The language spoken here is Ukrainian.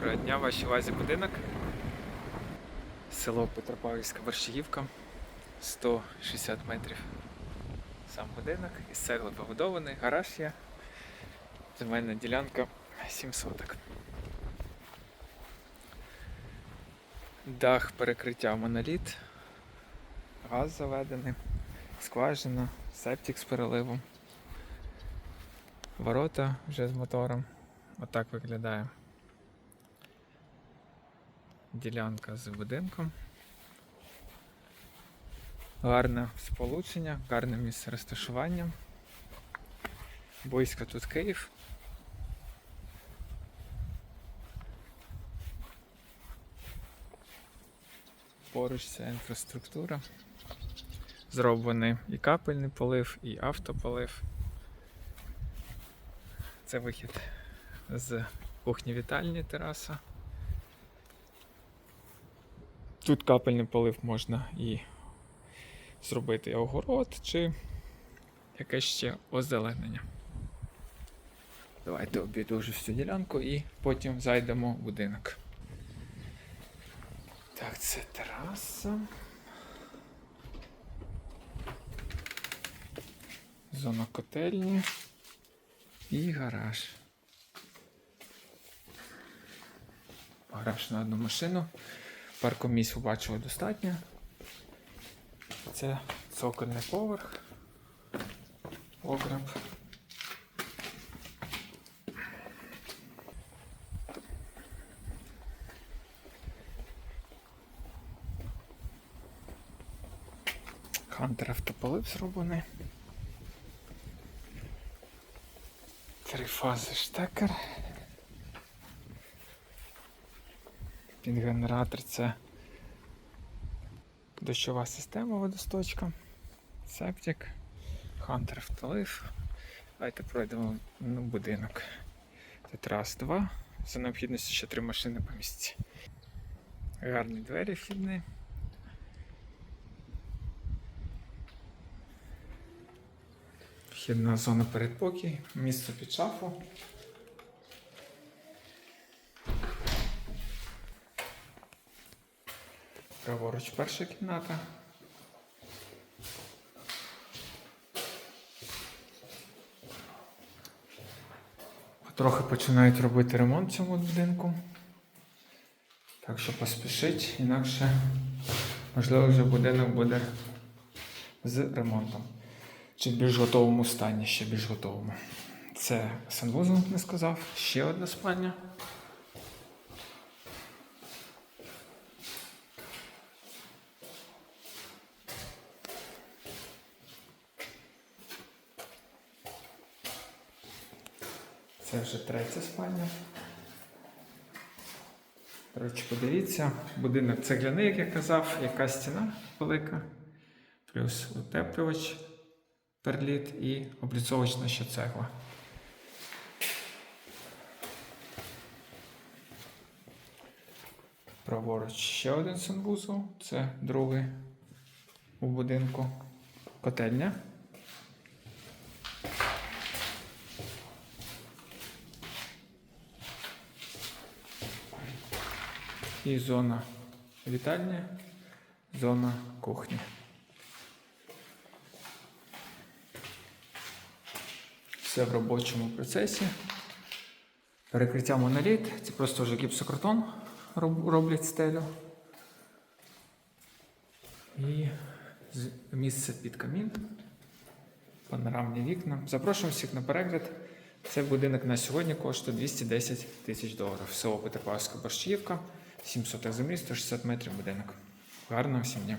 Доброго дня, вашій увазі будинок. Село Петропавлівська Борщагівка. 160 метрів. Сам будинок із цегли побудований, гараж є. Земельна ділянка 7 соток. Дах перекриття моноліт. Газ заведений, скважина, септик з переливом. Ворота вже з мотором. Отак виглядає ділянка з будинком. Гарне сполучення, гарне місце розташування. Близько тут Київ. Поруч ця інфраструктура. Зроблений і капельний полив, і автополив. Це вихід з кухні вітальні тераса. Тут капельний полив можна і зробити огород чи якесь ще озеленення. Давайте обійду всю ділянку і потім зайдемо в будинок. Так, це тераса. Зона котельні і гараж. Гараж на одну машину. Паркомісць побачили достатньо. Це цокольний поверх. Погреб. Хантер автополив зроблений. Три фази штекер. Під генератор це дощова система водосточка, септик, хантер автолив. Давайте пройдемо ну, будинок. Тут раз, два. За необхідності ще три машини по місці. Гарні двері вхідні. Вхідна зона передпокій, місце під шафу. Праворуч перша кімната. Трохи починають робити ремонт цьому будинку. Так що поспішіть, інакше, можливо, вже будинок буде з ремонтом. Чи в більш готовому стані, ще більш готовому. Це санвузол, не сказав. Ще одна спальня. Це вже третя спальня. До речі, подивіться, будинок цегляний, як я казав, яка стіна велика, плюс утеплювач, перліт і обліцовочна ще цегла. Праворуч ще один санвузол, це другий у будинку. Котельня. І зона вітальня, зона кухні. Все в робочому процесі. Перекриття моноліт. Це просто вже гіпсокартон роблять стелю. І місце під камін. Панорамні вікна. Запрошуємо всіх на перегляд. Це будинок на сьогодні коштує 210 тисяч доларів. Село Петропавська Борщівка, 700 землі, 160 метрів будинок. Гарного всім дня!